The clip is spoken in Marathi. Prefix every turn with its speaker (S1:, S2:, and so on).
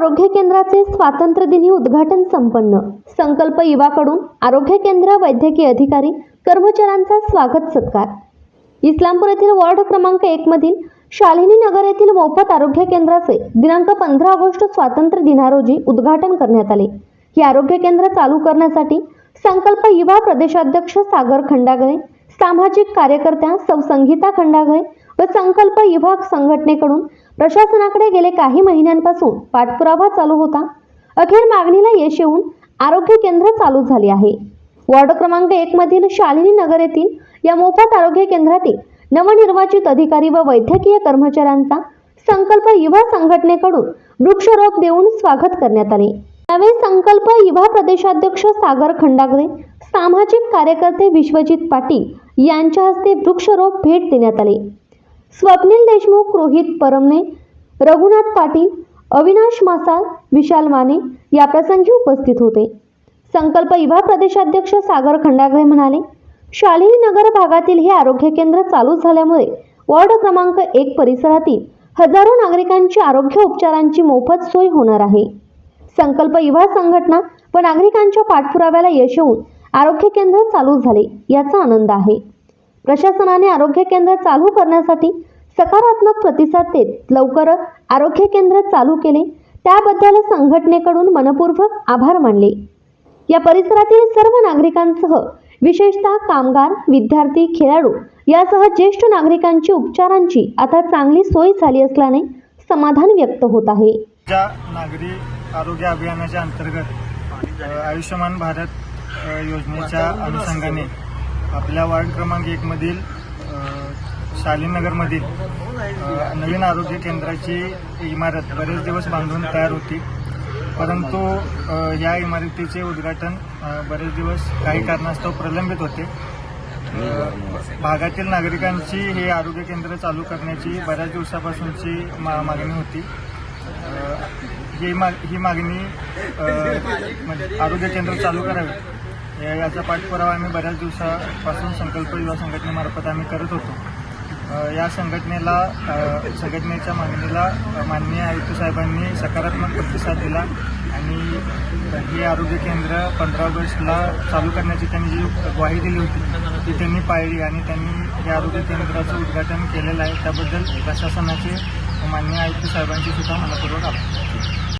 S1: आरोग्य केंद्राचे स्वातंत्र्य दिनी उद्घाटन संपन्न. संकल्प युवाकडून आरोग्य केंद्र वैद्यकीय अधिकारी कर्मचाऱ्यांचा स्वागत सत्कार. इस्लामपूर येथील वॉर्ड क्रमांक एक मधील शालिनी नगर येथील मोफत आरोग्य केंद्राचे दिनांक पंधरा ऑगस्ट स्वातंत्र्य दिना रोजी उद्घाटन करण्यात आले. हे आरोग्य केंद्र चालू करण्यासाठी संकल्प युवा प्रदेशाध्यक्ष सागर खंडागळे सामाजिक कार्यकर्त्या सौ संगीता खंडागळे व संकल्प युवा संघटनेकडून प्रशासनाकडे गेले काही महिन्यांपासून पाठपुरावा चालू होता. अखेर मागणीला यश येऊन आरोग्य केंद्र चालू झाले आहे. वॉर्ड क्रमांक एक मधील शालिनी नगर येथील या मोफत आरोग्य केंद्रातील नवनिर्वाचित अधिकारी व वैद्यकीय कर्मचाऱ्यांचा संकल्प युवा संघटनेकडून वृक्षरोप देऊन स्वागत करण्यात आले. यावेळी संकल्प युवा प्रदेशाध्यक्ष सागर खंडागरे सामाजिक कार्यकर्ते विश्वजित पाटील यांच्या हस्ते वृक्षरोप भेट देण्यात आले. स्वप्नील देशमुख रोहित परमने रघुनाथ पाटील अविनाश मासाल विशाल माने या प्रसंगी उपस्थित होते. संकल्प युवा प्रदेशाध्यक्ष सागर खंडागळे म्हणाले शालिनी नगर भागातील हे आरोग्य केंद्र चालू झाल्यामुळे वॉर्ड क्रमांक एक परिसरातील हजारो नागरिकांची आरोग्य उपचारांची मोफत सोय होणार आहे. संकल्प युवा संघटना व नागरिकांच्या पाठपुराव्याला यश येऊन आरोग्य केंद्र चालू झाले याचा आनंद आहे. प्रशासनाने आरोग्य केंद्र चालू करण्यासाठी सकारात्मक प्रतिसाद देत लवकरच आरोग्य केंद्र चालू केले. त्याबद्दल संघटनेकडून मनपूर्वक आभार मानले. या परिसरातील सर्व नागरिकांसह विशेषतः कामगार विद्यार्थी खेळाडू यासह ज्येष्ठ नागरिकांची उपचारांची आता चांगली सोय झाली असल्याने समाधान व्यक्त होत आहे.
S2: ज्या नागरी आरोग्य अभियानाच्या अंतर्गत आयुष्यमान भारत योजनेच्या अनुषंगाने आपल्या वार्ड क्रमांक एकमधील शालीनगरमधील नवीन आरोग्य केंद्राची इमारत बरेच दिवस बांधून तयार होती. परंतु या इमारतीचे उद्घाटन बरेच दिवस काही कारणास्तव प्रलंबित होते. भागातील नागरिकांची हे आरोग्य केंद्र चालू करण्याची बऱ्याच दिवसापासूनची मा मागणी होती. ही माग ही मागणी म्हणजे आरोग्य केंद्र चालू करावे. याचा पाठपुरावा आम्ही बऱ्याच दिवसापासून संकल्प युवा संघटनेमार्फत आम्ही करत होतो. या संघटनेला संघटनेच्या मागणीला माननीय आयुक्त साहेबांनी सकारात्मक प्रतिसाद दिला आणि हे आरोग्य केंद्र पंधरा ऑगस्टला चालू करण्याची त्यांनी जी ग्वाही दिली होती ती त्यांनी पाळली आणि त्यांनी हे आरोग्य केंद्राचं उद्घाटन केलेलं आहे. त्याबद्दल प्रशासनाचे माननीय आयुक्त साहेबांचे सुद्धा मनपूर्वक आभार.